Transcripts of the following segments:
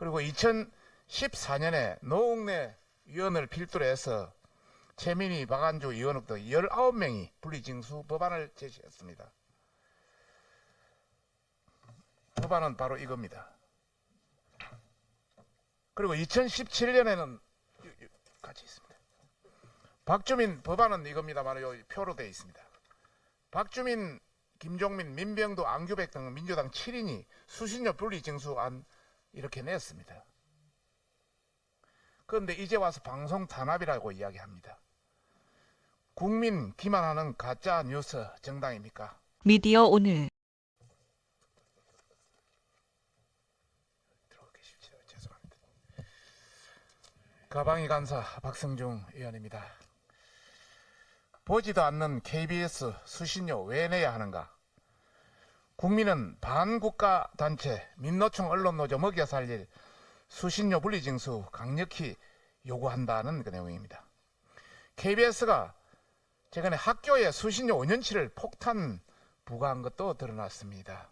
그리고 2014년에 노웅래 위원을 필두로 해서 최민희, 박안주, 이원욱 등 19명이 분리징수 법안을 제시했습니다. 법안은 바로 이겁니다. 그리고 2017년에는 같이 있습니다. 박주민 법안은 이겁니다만 여기 표로 되어 있습니다. 박주민, 김종민, 민병도, 안규백 등 민주당 7인이 수신료 분리징수안 이렇게 냈습니다. 그런데 이제 와서 방송 탄압이라고 이야기합니다. 국민 기만하는 가짜 뉴스 정당입니까? 미디어 오늘. 가방이 간사 박성중 의원입니다. 보지도 않는 KBS 수신료 왜 내야 하는가? 국민은 반국가 단체 민노총 언론노조 먹여 살릴 수신료 분리징수 강력히 요구한다는 그 내용입니다. KBS가 최근에 학교에 수신료 5년치를 폭탄 부과한 것도 드러났습니다.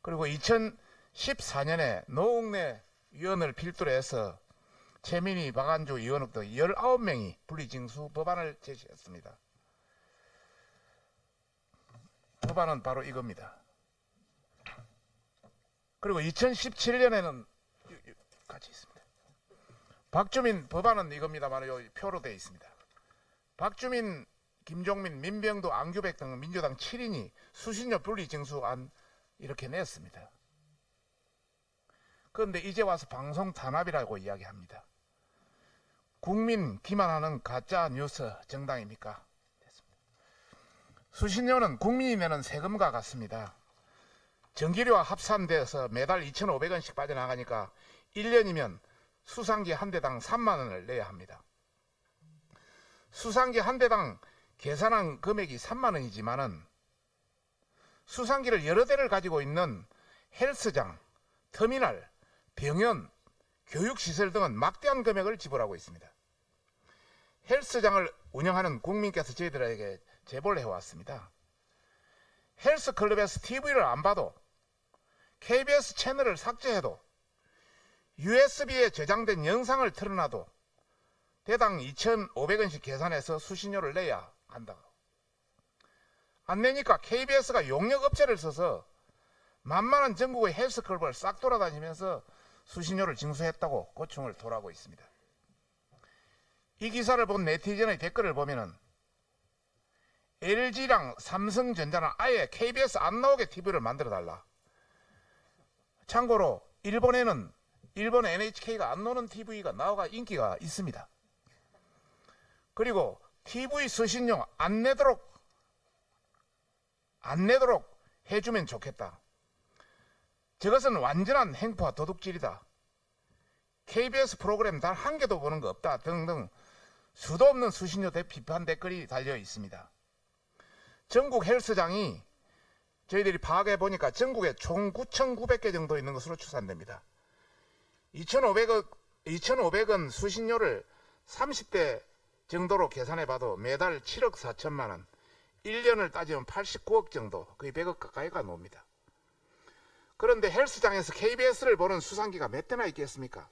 그리고 2014년에 노웅래 위원을 필두로 해서 최민희, 박안주, 이원욱 등 19명이 분리징수 법안을 제시했습니다. 법안은 바로 이겁니다. 그리고 2017년에는 같이 있습니다. 박주민 법안은 이겁니다만 여기 표로 되어 있습니다. 박주민, 김종민, 민병도, 안규백 등 민주당 7인이 수신료 분리 징수안 이렇게 냈습니다. 그런데 이제 와서 방송 탄압이라고 이야기합니다. 국민 기만하는 가짜 뉴스 정당입니까? 수신료는 국민이 내는 세금과 같습니다. 전기료와 합산돼서 매달 2,500원씩 빠져나가니까 1년이면 수상기 한 대당 3만 원을 내야 합니다. 수상기 한 대당 계산한 금액이 3만 원이지만은 수상기를 여러 대를 가지고 있는 헬스장, 터미널, 병원, 교육시설 등은 막대한 금액을 지불하고 있습니다. 헬스장을 운영하는 국민께서 저희들에게 제보를 해왔습니다. 헬스클럽에서 TV를 안 봐도 KBS 채널을 삭제해도 USB에 저장된 영상을 틀어놔도 대당 2,500원씩 계산해서 수신료를 내야 한다고. 안 내니까 KBS가 용역 업체를 써서 만만한 전국의 헬스클럽을 싹 돌아다니면서 수신료를 징수했다고 고충을 토하고 있습니다. 이 기사를 본 네티즌의 댓글을 보면은 LG랑 삼성전자는 아예 KBS 안 나오게 TV를 만들어 달라. 참고로 일본에는 일본 NHK가 안 노는 TV가 나와가 인기가 있습니다. 그리고 TV 수신료 안 내도록 안 내도록 해주면 좋겠다. 저것은 완전한 행포와 도둑질이다. KBS 프로그램 단 한 개도 보는 거 없다 등등 수도 없는 수신료 대 비판 댓글이 달려 있습니다. 전국 헬스장이 저희들이 파악해 보니까 전국에 총 9,900개 정도 있는 것으로 추산됩니다. 2,500원, 2,500원 수신료를 30대 정도로 계산해 봐도 매달 7억 4천만 원, 1년을 따지면 89억 정도, 거의 100억 가까이가 나옵니다. 그런데 헬스장에서 KBS를 보는 수상기가 몇 대나 있겠습니까?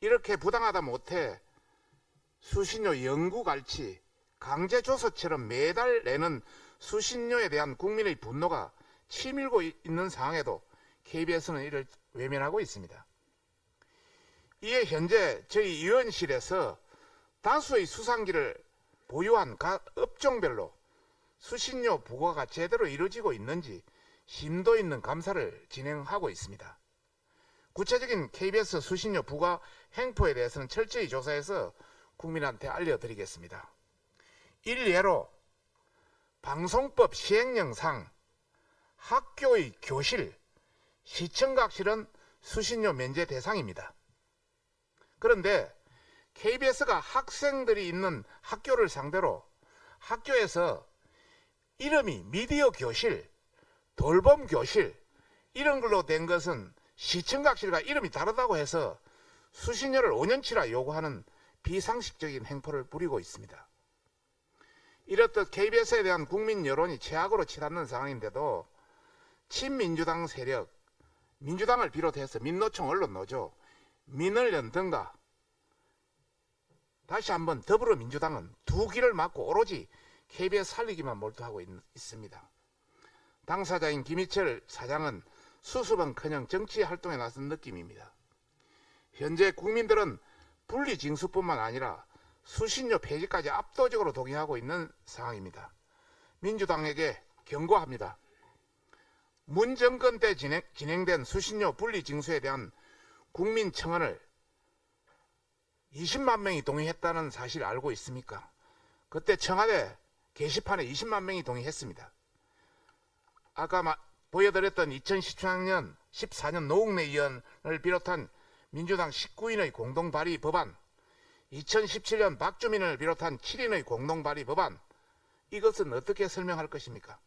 이렇게 부당하다 못해 수신료 영구갈치, 강제 조서처럼 매달 내는 수신료에 대한 국민의 분노가 치밀고 있는 상황에도 KBS는 이를 외면하고 있습니다. 이에 현재 저희 의원실에서 다수의 수상기를 보유한 각 업종별로 수신료 부과가 제대로 이루어지고 있는지 심도 있는 감사를 진행하고 있습니다. 구체적인 KBS 수신료 부과 행포에 대해서는 철저히 조사해서 국민한테 알려드리겠습니다. 일례로 방송법 시행령상 학교의 교실, 시청각실은 수신료 면제 대상입니다. 그런데 KBS가 학생들이 있는 학교를 상대로 학교에서 이름이 미디어 교실, 돌봄 교실 이런 걸로 된 것은 시청각실과 이름이 다르다고 해서 수신료를 5년치라 요구하는 비상식적인 행포를 부리고 있습니다. 이렇듯 KBS에 대한 국민 여론이 최악으로 치닫는 상황인데도 친민주당 세력, 민주당을 비롯해서 민노총 언론노조, 민언련 등과 다시 한번 더불어민주당은 두 길을 막고 오로지 KBS 살리기만 몰두하고 있, 있습니다. 당사자인 김희철 사장은 수습은커녕 정치 활동에 나선 느낌입니다. 현재 국민들은 분리 징수뿐만 아니라 수신료 폐지까지 압도적으로 동의하고 있는 상황입니다. 민주당에게 경고합니다. 문 정권 때 진행, 진행된 수신료 분리 징수에 대한 국민 청원을 20만 명이 동의했다는 사실 알고 있습니까? 그때 청와대 게시판에 20만 명이 동의했습니다. 아까 마, 보여드렸던 2014년 14년 노웅래 의원을 비롯한 민주당 19인의 공동 발의 법안, 2017년 박주민을 비롯한 7인의 공동 발의 법안, 이것은 어떻게 설명할 것입니까?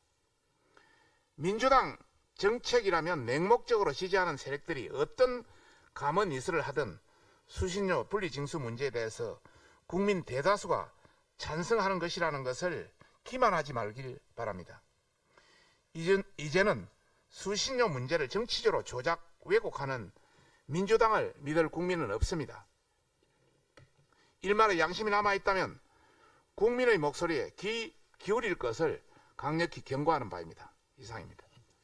민주당 정책이라면 맹목적으로 지지하는 세력들이 어떤 감언 이설을 하든 수신료 분리징수 문제에 대해서 국민 대다수가 찬성하는 것이라는 것을 기만하지 말길 바랍니다. 이제, 이제는 수신료 문제를 정치적으로 조작, 왜곡하는 민주당을 믿을 국민은 없습니다. 일말의 양심이 남아있다면 국민의 목소리에 귀 기울일 것을 강력히 경고하는 바입니다. 이상입니다.